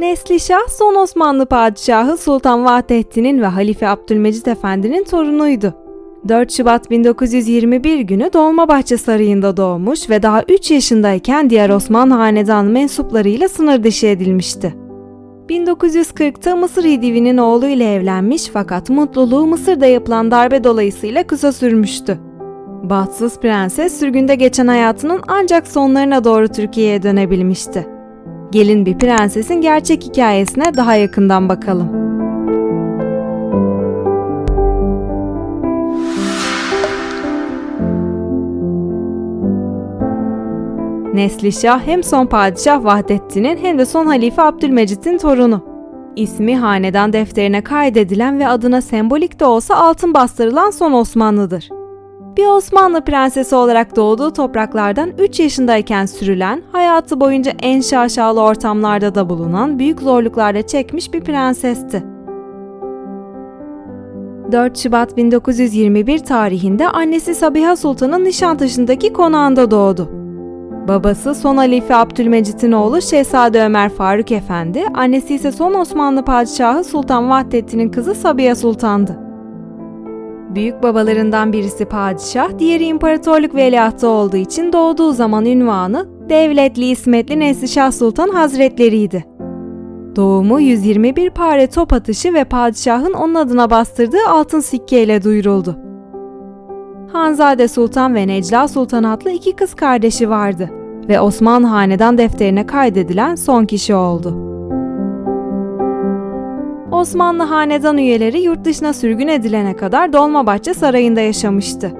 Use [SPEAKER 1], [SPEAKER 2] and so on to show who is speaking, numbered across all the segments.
[SPEAKER 1] Neslişah son Osmanlı padişahı Sultan Vahdettin'in ve Halife Abdülmecit Efendi'nin torunuydu. 4 Şubat 1921 günü Dolmabahçe Sarayı'nda doğmuş ve daha 3 yaşındayken diğer Osmanlı Hanedanı mensuplarıyla sınır dışı edilmişti. 1940'ta Mısır Hidivi'nin oğlu ile evlenmiş fakat mutluluğu Mısır'da yapılan darbe dolayısıyla kısa sürmüştü. Bahtsız prenses sürgünde geçen hayatının ancak sonlarına doğru Türkiye'ye dönebilmişti. Gelin bir prensesin gerçek hikayesine daha yakından bakalım. Neslişah hem son padişah Vahdettin'in hem de son halife Abdülmecit'in torunu. İsmi hanedan defterine kaydedilen ve adına sembolik de olsa altın bastırılan son Osmanlı'dır. Bir Osmanlı prensesi olarak doğduğu topraklardan 3 yaşındayken sürülen, hayatı boyunca en şaşalı ortamlarda da bulunan, büyük zorluklarda çekmiş bir prensesti. 4 Şubat 1921 tarihinde annesi Sabiha Sultan'ın Nişantaşı'ndaki konağında doğdu. Babası son Halife Abdülmecit'in oğlu Şehzade Ömer Faruk Efendi, annesi ise son Osmanlı Padişahı Sultan Vahdettin'in kızı Sabiha Sultan'dı. Büyük babalarından birisi padişah, diğeri imparatorluk veliahtı olduğu için doğduğu zaman ünvanı Devletli İsmetli Neslişah Sultan Hazretleriydi. Doğumu 121 pare top atışı ve padişahın onun adına bastırdığı altın sikke ile duyuruldu. Hanzade Sultan ve Necla Sultan adlı iki kız kardeşi vardı ve Osmanlı Hanedan defterine kaydedilen son kişi oldu. Osmanlı Hanedan üyeleri yurt dışına sürgün edilene kadar Dolmabahçe Sarayı'nda yaşamıştı.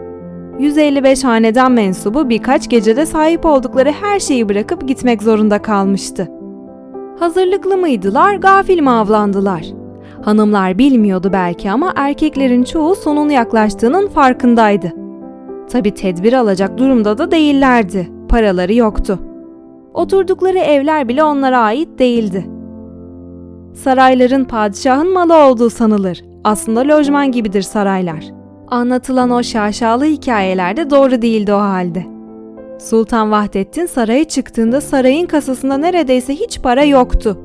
[SPEAKER 1] 155 hanedan mensubu birkaç gecede sahip oldukları her şeyi bırakıp gitmek zorunda kalmıştı. Hazırlıklı mıydılar, gafil mi avlandılar? Hanımlar bilmiyordu belki ama erkeklerin çoğu sonun yaklaştığının farkındaydı. Tabi tedbir alacak durumda da değillerdi. Paraları yoktu. Oturdukları evler bile onlara ait değildi. Sarayların padişahın malı olduğu sanılır. Aslında lojman gibidir saraylar. Anlatılan o şaşalı hikayelerde doğru değildi o halde. Sultan Vahdettin saraya çıktığında sarayın kasasında neredeyse hiç para yoktu.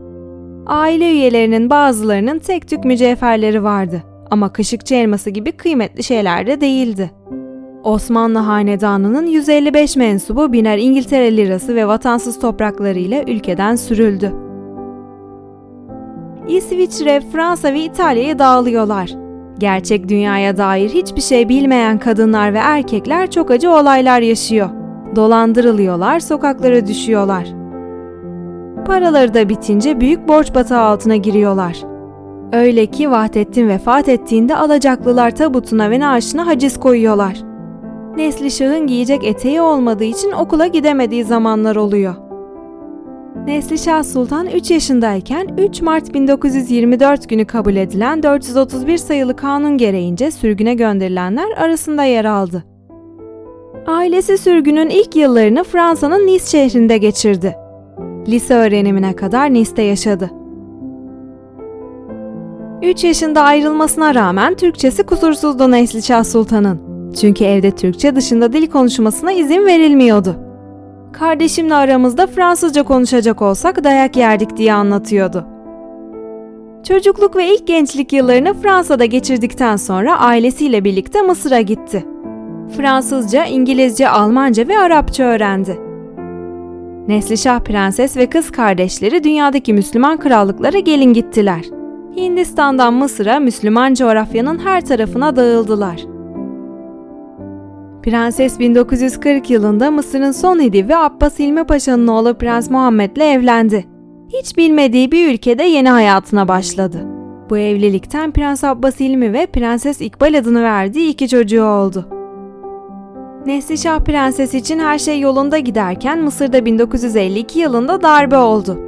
[SPEAKER 1] Aile üyelerinin bazılarının tek tük mücevherleri vardı ama kaşıkçı elması gibi kıymetli şeyler de değildi. Osmanlı Hanedanı'nın 155 mensubu biner İngiltere lirası ve vatansız topraklarıyla ülkeden sürüldü. İsviçre, Fransa ve İtalya'ya dağılıyorlar. Gerçek dünyaya dair hiçbir şey bilmeyen kadınlar ve erkekler çok acı olaylar yaşıyor. Dolandırılıyorlar, sokaklara düşüyorlar. Paraları da bitince büyük borç batağı altına giriyorlar. Öyle ki Vahdettin vefat ettiğinde alacaklılar tabutuna ve naaşına haciz koyuyorlar. Neslişah'ın giyecek eteği olmadığı için okula gidemediği zamanlar oluyor. Neslişah Sultan 3 yaşındayken 3 Mart 1924 günü kabul edilen 431 sayılı kanun gereğince sürgüne gönderilenler arasında yer aldı. Ailesi sürgünün ilk yıllarını Fransa'nın Nice şehrinde geçirdi. Lise öğrenimine kadar Nice'te yaşadı. 3 yaşında ayrılmasına rağmen Türkçesi kusursuzdu Neslişah Sultan'ın. Çünkü evde Türkçe dışında dil konuşmasına izin verilmiyordu. Kardeşimle aramızda Fransızca konuşacak olsak dayak yerdik diye anlatıyordu. Çocukluk ve ilk gençlik yıllarını Fransa'da geçirdikten sonra ailesiyle birlikte Mısır'a gitti. Fransızca, İngilizce, Almanca ve Arapça öğrendi. Neslişah Prenses ve kız kardeşleri dünyadaki Müslüman krallıklara gelin gittiler. Hindistan'dan Mısır'a Müslüman coğrafyanın her tarafına dağıldılar. Prenses 1940 yılında Mısır'ın son hedivi Abbas İlmi Paşa'nın oğlu Prens Muhammed'le evlendi. Hiç bilmediği bir ülkede yeni hayatına başladı. Bu evlilikten Prens Abbas İlmi ve Prenses İkbal adını verdiği iki çocuğu oldu. Neslişah Prenses için her şey yolunda giderken Mısır'da 1952 yılında darbe oldu.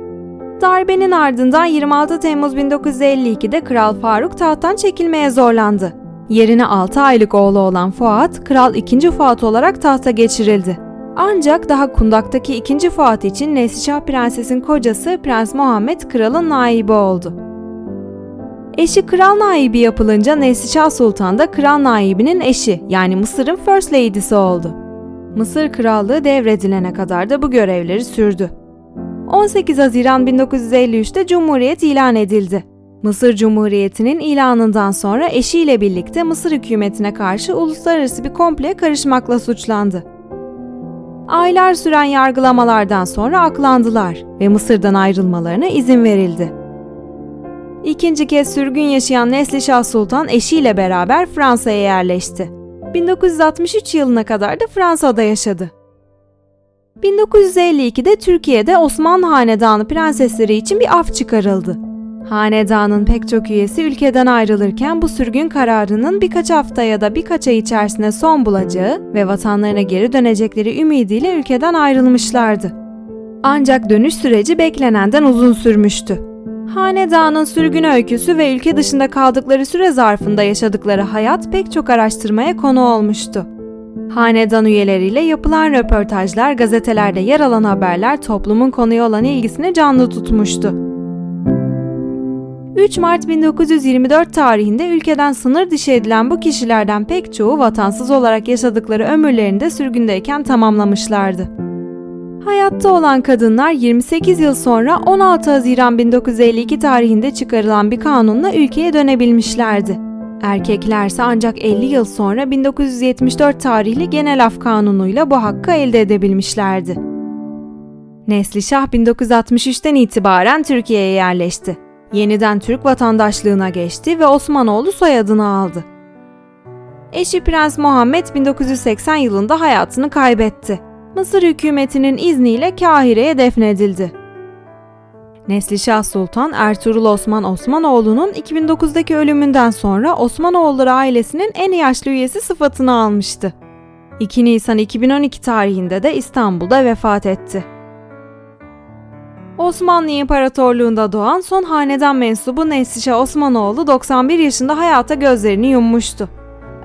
[SPEAKER 1] Darbenin ardından 26 Temmuz 1952'de Kral Faruk tahttan çekilmeye zorlandı. Yerine 6 aylık oğlu olan Fuat, Kral 2. Fuat olarak tahta geçirildi. Ancak daha kundaktaki 2. Fuat için Neslişah Prenses'in kocası Prens Muhammed kralın naibi oldu. Eşi kral naibi yapılınca Neslişah Sultan da kral naibinin eşi yani Mısır'ın First Lady'si oldu. Mısır krallığı devredilene kadar da bu görevleri sürdü. 18 Haziran 1953'te Cumhuriyet ilan edildi. Mısır Cumhuriyeti'nin ilanından sonra eşiyle birlikte Mısır hükümetine karşı uluslararası bir kompleye karışmakla suçlandı. Aylar süren yargılamalardan sonra aklandılar ve Mısır'dan ayrılmalarına izin verildi. İkinci kez sürgün yaşayan Neslişah Sultan eşiyle beraber Fransa'ya yerleşti. 1963 yılına kadar da Fransa'da yaşadı. 1952'de Türkiye'de Osmanlı Hanedanı prensesleri için bir af çıkarıldı. Hanedanın pek çok üyesi ülkeden ayrılırken bu sürgün kararının birkaç hafta ya da birkaç ay içerisinde son bulacağı ve vatanlarına geri dönecekleri ümidiyle ülkeden ayrılmışlardı. Ancak dönüş süreci beklenenden uzun sürmüştü. Hanedanın sürgün öyküsü ve ülke dışında kaldıkları süre zarfında yaşadıkları hayat pek çok araştırmaya konu olmuştu. Hanedan üyeleriyle yapılan röportajlar, gazetelerde yer alan haberler toplumun konuya olan ilgisini canlı tutmuştu. 3 Mart 1924 tarihinde ülkeden sınır dışı edilen bu kişilerden pek çoğu vatansız olarak yaşadıkları ömürlerinde sürgündeyken tamamlamışlardı. Hayatta olan kadınlar 28 yıl sonra 16 Haziran 1952 tarihinde çıkarılan bir kanunla ülkeye dönebilmişlerdi. Erkeklerse ancak 50 yıl sonra 1974 tarihli Genel Af Kanunu'yla bu hakkı elde edebilmişlerdi. Neslişah 1963'ten itibaren Türkiye'ye yerleşti. Yeniden Türk vatandaşlığına geçti ve Osmanoğlu soyadını aldı. Eşi Prens Muhammed 1980 yılında hayatını kaybetti. Mısır hükümetinin izniyle Kahire'ye defnedildi. Neslişah Sultan Ertuğrul Osman Osmanoğlu'nun 2009'daki ölümünden sonra Osmanoğulları ailesinin en yaşlı üyesi sıfatını almıştı. 2 Nisan 2012 tarihinde de İstanbul'da vefat etti. Osmanlı İmparatorluğu'nda doğan son hanedan mensubu Neslişah Osmanoğlu 91 yaşında hayata gözlerini yummuştu.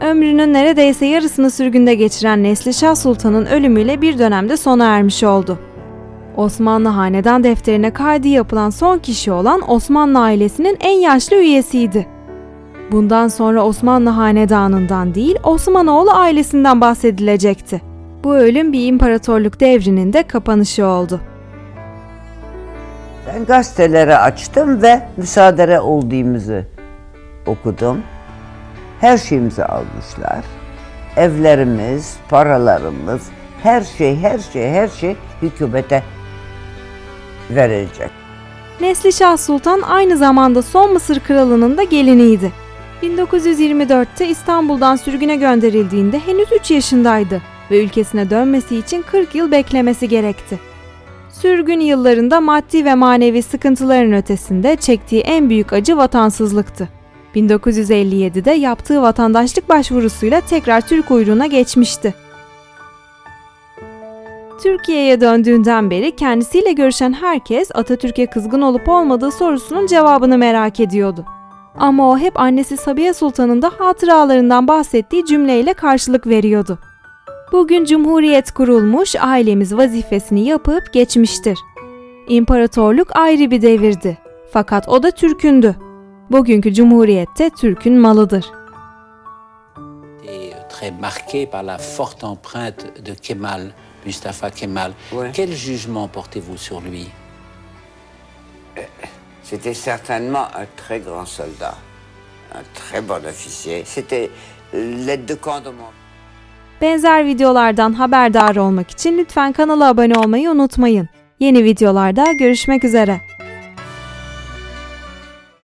[SPEAKER 1] Ömrünün neredeyse yarısını sürgünde geçiren Neslişah Sultan'ın ölümüyle bir dönemde sona ermiş oldu. Osmanlı Hanedan defterine kaydı yapılan son kişi olan Osmanlı ailesinin en yaşlı üyesiydi. Bundan sonra Osmanlı Hanedanı'ndan değil Osmanoğlu ailesinden bahsedilecekti. Bu ölüm bir imparatorluk devrinin de kapanışı oldu.
[SPEAKER 2] Ben gazeteleri açtım ve müsaade olduğumuzu okudum. Her şeyimizi almışlar. Evlerimiz, paralarımız, her şey, her şey, her şey hükümete verilecek.
[SPEAKER 1] Neslişah Sultan aynı zamanda son Mısır kralının da geliniydi. 1924'te İstanbul'dan sürgüne gönderildiğinde henüz 3 yaşındaydı ve ülkesine dönmesi için 40 yıl beklemesi gerekti. Sürgün yıllarında maddi ve manevi sıkıntıların ötesinde çektiği en büyük acı vatansızlıktı. 1957'de yaptığı vatandaşlık başvurusuyla tekrar Türk uyruğuna geçmişti. Türkiye'ye döndüğünden beri kendisiyle görüşen herkes Atatürk'e kızgın olup olmadığı sorusunun cevabını merak ediyordu. Ama o hep annesi Sabiye Sultan'ın da hatıralarından bahsettiği cümleyle karşılık veriyordu. Bugün cumhuriyet kurulmuş, ailemiz vazifesini yapıp geçmiştir. İmparatorluk ayrı bir devirdi. Fakat o da Türk'ündü. Bugünkü cumhuriyette Türk'ün malıdır.
[SPEAKER 3] très marqué par la forte empreinte de Kemal, Mustafa Kemal.
[SPEAKER 2] Ouais.
[SPEAKER 3] Quel jugement portez-vous sur lui
[SPEAKER 2] C'était certainement un très grand soldat, un très bon officier. C'était l'aide de camp de mon
[SPEAKER 1] Benzer videolardan haberdar olmak için lütfen kanala abone olmayı unutmayın. Yeni videolarda görüşmek üzere.